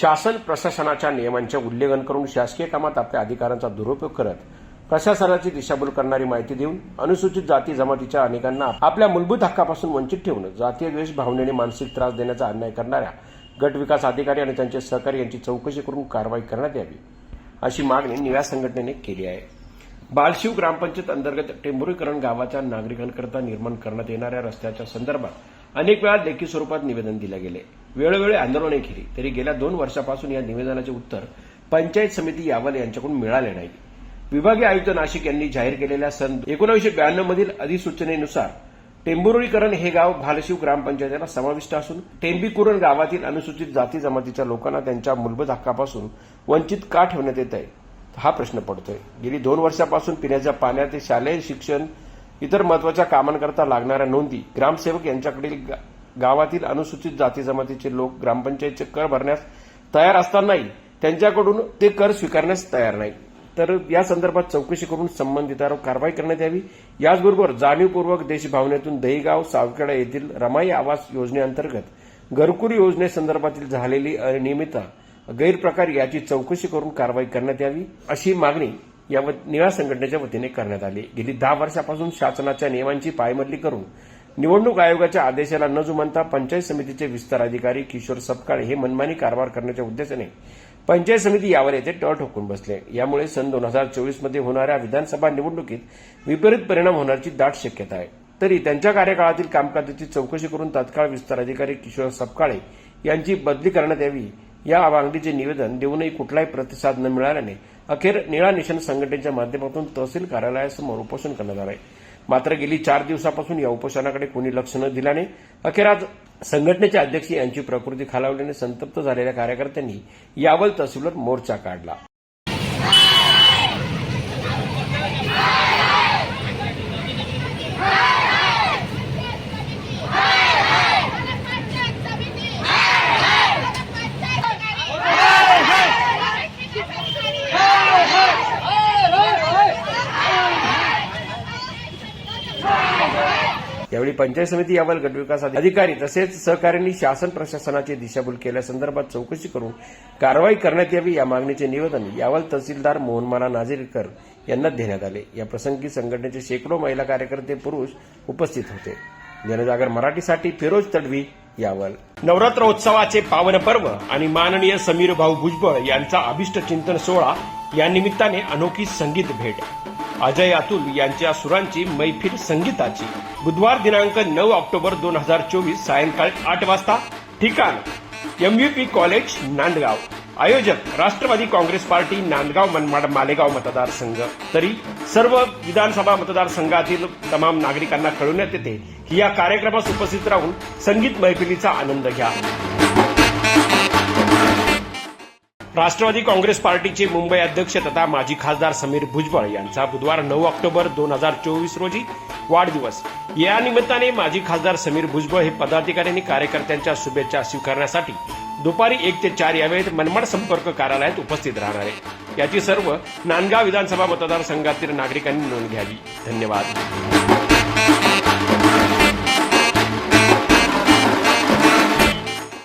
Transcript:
शासन प्रशासनाच्या नियमांचे उल्लंघन करून शासकीय कामात आपल्या अधिकारांचा दुरुपयोग करत प्रशासनाची दिशाभूल करणारी माहिती देऊन अनुसूचित जाती जमातीच्या अनेकांना आपल्या मूलभूत हक्कापासून वंचित ठेवून जातीय द्वेष भावनेने मानसिक त्रास देण्याचा अन्याय करणाऱ्या गट विकास अधिकारी आणि त्यांचे सहकारी यांची चौकशी करून कारवाई करण्यात यावी अशी मागणी निव्या संघटनेने केली आहे. बालशिव ग्रामपंचायत अंतर्गत टेंभुरीकरण गावाच्या नागरिकांकरता निर्माण करण्यात येणाऱ्या रस्त्याच्या संदर्भात अनेक वेळा लेखी स्वरूपात निवेदन दिले गेले. वेळोवेळी आंदोलने केली तरी गेल्या दोन वर्षापासून या निवेदनाचे उत्तर पंचायत समिती यावल यांच्याकडून मिळाले नाही. विभागीय आयुक्त नाशिक यांनी जाहीर केलेल्या सन एकोणीसशे ब्याण्णव मधील अधिसूचनेनुसार टेंभुर्णीकरण हे गाव भालशिव ग्रामपंचायतीला समाविष्ट असून टेंबीकुरण गावातील अनुसूचित जाती जमातीच्या लोकांना त्यांच्या मूलभूत हक्कापासून वंचित का ठेवण्यात येत आहे हा प्रश्न पडतोय. गेली दोन वर्षापासून पिण्याच्या पाण्यात शालेय शिक्षण इतर महत्त्वाच्या कामांकरता लागणाऱ्या नोंदी ग्रामसेवक यांच्याकडील गा- गावातील अनुसूचित जाती जमातीचे लोक ग्रामपंचायतचे कर भरण्यास तयार असतानाही त्यांच्याकडून ते कर स्वीकारण्यास तयार नाही. तर या संदर्भात चौकशी करून संबंधितांवर कारवाई करण्यात यावी. याचबरोबर जाणीवपूर्वक देशभावनेतून दहीगाव सावखेडा येथील रमाई आवास योजनेअंतर्गत घरकुल योजनेसंदर्भातील झालेली अनियमितता गैरप्रकार याची चौकशी करून कारवाई करण्यात यावी अशी मागणी या व- निळा संघटनेच्या वतीने करण्यात आली. गेली दहा वर्षापासून शासनाच्या नियमांची पायमल्ली करून निवडणूक आयोगाच्या आदेशाला न जुमानता पंचायत समितीचे विस्तार अधिकारी किशोर सपकाळे हे मनमानी कारभार करण्याच्या उद्देशाने पंचायत समिती यावर येथे टळ ठोकून बसले. यामुळे सन दोन हजार चोवीसमध्ये होणाऱ्या विधानसभा निवडणुकीत विपरीत परिणाम होण्याची दाट शक्यता आहे. तरी त्यांच्या कार्यकाळातील कामकाजाची चौकशी करून तत्काळ विस्तार अधिकारी किशोर सपकाळे यांची बदली करण्यात यावी या मागणीचे निवेदन देऊनही कुठलाही प्रतिसाद न मिळाल्याने अखेर निळा निशाण संघटनेच्या माध्यमातून तहसील कार्यालयासमोर उपोषण करण्यात आलं आहे मात्र गेली चार दिवसापासून या उपोषणाकडे कोणी लक्ष न दिल्याने अखेर आज संघटनेचे अध्यक्ष यांची प्रकृती खालावल्याने संतप्त झालेल्या कार्यकर्त्यांनी यावल तहसीलवर मोर्चा काढला. यावेळी पंचायत समिती यावल गटविकास अधिकारी तसेच सहकाऱ्यांनी शासन प्रशासनाची दिशाभूल केल्यासंदर्भात चौकशी करून कारवाई करण्यात यावी या मागणीचे निवेदन यावल तहसीलदार मोहनमाला नाझीरकर यांना देण्यात आले. या प्रसंगी संघटनेचे शेकडो महिला कार्यकर्ते पुरुष उपस्थित होते. जनजागर मराठीसाठी फिरोज तडवी यावल. नवरात्रोत्सवाचे पावन पर्व आणि माननीय समीर भाऊ भुजबळ यांचा अभिष्ट चिंतन सोहळा या निमित्ताने अनोखी संगीत भेट. अजय अतुल यांच्या सुरांची मैफिल संगीताची. बुधवार दिनांक नऊ ऑक्टोबर दोन हजार चोवीस सायंकाळी आठ वाजता ठिकाण. MVP college Nandgaon. आयोजक राष्ट्रवादी काँग्रेस पार्टी नांदगाव मनमाड मालेगाव मतदारसंघ. तरी सर्व विधानसभा मतदारसंघातील तमाम नागरिकांना कळवण्यात येते की या कार्यक्रमास उपस्थित राहून संगीत मैफिलीचा आनंद घ्या. राष्ट्रवादी काँग्रेस पार्टीचे मुंबई अध्यक्ष तथा माजी खासदार समीर भुजबळ यांचा बुधवार नऊ ऑक्टोबर दोन हजार चोवीस रोजी वाढदिवस. या निमित्ताने माजी खासदार समीर भुजबळ हे पदाधिकाऱ्यांनी कार्यकर्त्यांच्या शुभेच्छा स्वीकारण्यासाठी दुपारी एक ते चार या वेळेत मनमाड संपर्क कार्यालयात उपस्थित राहणार आहे याची सर्व नांदगाव विधानसभा मतदारसंघातील नागरिकांनी नोंद घ्यावी. धन्यवाद.